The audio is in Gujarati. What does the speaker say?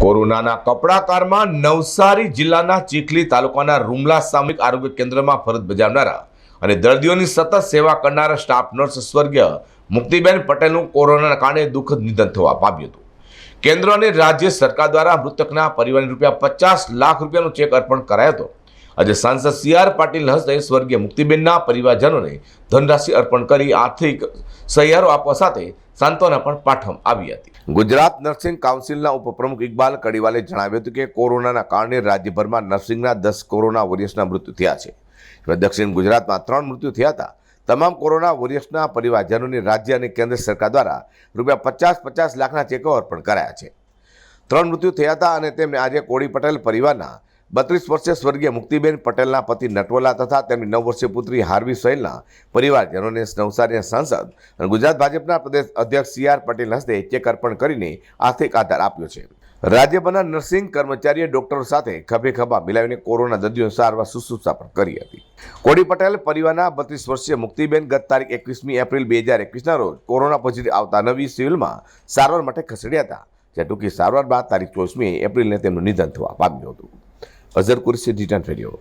કોરોનાના કપડાકારમાં નવસારી જિલ્લાના ચીખલી તાલુકાના રૂમલા સામૂહિક આરોગ્ય કેન્દ્રમાં ફરજ બજાવનારા અને દર્દીઓની સતત સેવા કરનારા સ્ટાફ નર્સ સ્વર્ગીય મુક્તિબેન પટેલનું કોરોનાના કારણે દુઃખદ નિધન થવા પામ્યું હતું. કેન્દ્ર અને રાજ્ય સરકાર દ્વારા મૃતકના પરિવારને રૂપિયા પચાસ લાખ રૂપિયાનો ચેક અર્પણ કરાયો હતો. આજે સાંસદ સી આર પાટીલ હસ્તે સ્વર્ગીય મુક્તિબેનના પરિવારજનોને ધનરાશિ અર્પણ કરી આર્થિક સહિયારો આપવા સાથે સાંત્વના પણ પાઠમ આવી હતી. ગુજરાત નર્સિંગ કાઉન્સિલના ઉપપ્રમુખ ઇકબાલ કડીવાલે જણાવ્યું હતું કે કોરોનાના કારણે રાજ્યભરમાં નર્સિંગના દસ કોરોના વોરિયર્સના મૃત્યુ થયા છે. દક્ષિણ ગુજરાતમાં ત્રણ મૃત્યુ થયા હતા. તમામ કોરોના વોરિયર્સના પરિવારજનોને રાજ્ય અને કેન્દ્ર સરકાર દ્વારા રૂપિયા પચાસ પચાસ લાખના ચેકો અર્પણ કરાયા છે. ત્રણ મૃત્યુ થયા હતા અને તેમને આજે કોળી પટેલ પરિવારના બત્રીસ વર્ષે સ્વર્ગીય મુક્તિબેન પટેલના પતિ નટવલા તથા તેમની નવ વર્ષીય પુત્રી હાર્વી સહેલના પરિવારજનોને નવસારીના સાંસદ અને ગુજરાત ભાજપના પ્રદેશ અધ્યક્ષ સી આર પટેલ હસ્તે ચેક અર્પણ કરીને આર્થિક આધાર આપ્યો છે. રાજ્યભરના નર્સિંગ કર્મચારીએ ડોક્ટરો સાથે ખભે ખભા મિલાવીને કોરોના દર્દીઓને સારવાર શુશ્રૂષા પણ કરી હતી. કોડી પટેલ પરિવારના બત્રીસ વર્ષીય મુક્તિબેન ગત તારીખ એકવીસમી એપ્રિલ બે હજાર એકવીસના રોજ કોરોના પોઝિટિવ આવતા નવી સિવિલમાં સારવાર માટે ખસેડ્યા હતા. જ્યાં ટૂંકી સારવાર બાદ તારીખ ચોવીસમી એપ્રિલને તેમનું નિધન થવા પામ્યું હતું. અઝર કુરશી ડિટન રેડિયો